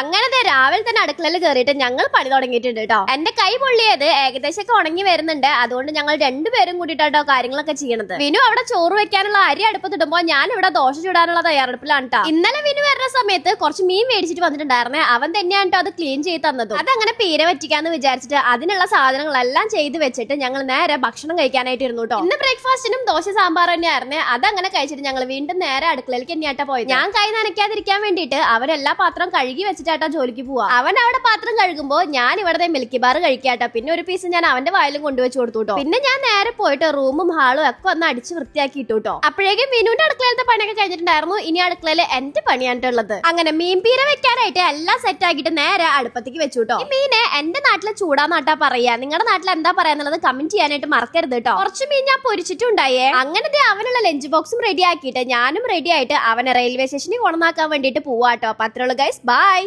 അങ്ങനെ ദേ രാവിലെ തന്നെ അടുക്കളയിൽ കയറിയിട്ട് ഞങ്ങൾ പണി തുടങ്ങിയിട്ടുണ്ട് കേട്ടോ എന്റെ കൈ പൊള്ളിയത് ഏകദേശം ഒക്കെ ഉണങ്ങി വരുന്നുണ്ട്. അതുകൊണ്ട് ഞങ്ങൾ രണ്ടുപേരും കൂടിയിട്ടോ കാര്യങ്ങളൊക്കെ ചെയ്യണത്. വിനു അവിടെ ചോറ് വെക്കാനുള്ള അരി അടുപ്പത്തിടുമ്പോ ഞാൻ ഇവിടെ ദോശ ചൂടാനുള്ള തയ്യാറെടുപ്പിലാണ് കേട്ടോ ഇന്നലെ വിനു വരുന്ന സമയത്ത് കുറച്ച് മീൻ മേടിച്ചിട്ട് വന്നിട്ടുണ്ടായിരുന്നേ. അവൻ തന്നെയാണ് ട്ടോ അത് ക്ലീൻ ചെയ്ത് തന്നത്. അതങ്ങനെ പീര പറ്റിക്കാന്ന് വിചാരിച്ചിട്ട് അതിനുള്ള സാധനങ്ങളെല്ലാം ചെയ്ത് വെച്ചിട്ട് ഞങ്ങൾ നേരെ ഭക്ഷണം കഴിക്കാനായിട്ട് ഇരുന്നു കേട്ടോ ഇന്ന് ബ്രേക്ക്ഫാസ്റ്റിനും ദോശ സാമ്പാർ തന്നെയായിരുന്നേ. അതങ്ങനെ കഴിച്ചിട്ട് ഞങ്ങൾ വീണ്ടും നേരെ അടുക്കളയിലേക്ക് തന്നെയാട്ടോ പോയത്. ഞാൻ കൈ നനയ്ക്കാതിരിക്കാൻ വേണ്ടിയിട്ട് അവരെല്ലാ പാത്രം കഴുകി വെച്ചിട്ടാട്ടാ ജോലിക്ക് പോവാ. അവൻ അവിടെ പാത്രം കഴുകുമ്പോ ഞാൻ ഇവിടെ മിൽക്കി ബാർ കഴിക്കാട്ടോ. പിന്നെ ഒരു പീസ് ഞാൻ അവന്റെ വായിലും കൊണ്ടുവച്ച് കൊടുത്തു കേട്ടോ പിന്നെ ഞാൻ നേരെ പോയിട്ട് റൂമും ഹാളും ഒക്കെ ഒന്ന് അടിച്ച് വൃത്തിയാക്കി ഇട്ടു കേട്ടോ അപ്പോഴേക്കും മിനുവിന്റെ അടുക്കളയിലത്തെ പണിയൊക്കെ കഴിഞ്ഞിട്ടുണ്ടായിരുന്നു. ഇനി അടുക്കളയിൽ എന്റെ പണിയാണിട്ടുള്ളത് അങ്ങനെ മീൻ പീര വെക്കാനായിട്ട് എല്ലാം സെറ്റ് ആക്കിയിട്ട് നേരെ അടുപ്പത്തേക്ക് വെച്ചു കേട്ടോ മീനെ എന്റെ നാട്ടിലെ ചൂടാന്നാട്ടാ പറയാ. നിങ്ങളുടെ നാട്ടിൽ എന്താ പറയാന്നുള്ളത് കമന്റ് ചെയ്യാനായിട്ട് മറക്കരുത് കേട്ടോ കുറച്ച് മീൻ ഞാൻ പൊരിച്ചിട്ടുണ്ടായേ. അങ്ങനെ ദേ അവനുള്ള ലഞ്ച് ബോക്സും റെഡി ആക്കിയിട്ട് ഞാനും റെഡി ആയിട്ട് അവനെ റെയിൽവേ സ്റ്റേഷനിൽ കൊണ്ടാക്കാൻ വേണ്ടിയിട്ട് പോവാട്ടോ അപ്പൊ അത്രയുള്ളൂ ഗൈസ് ബൈ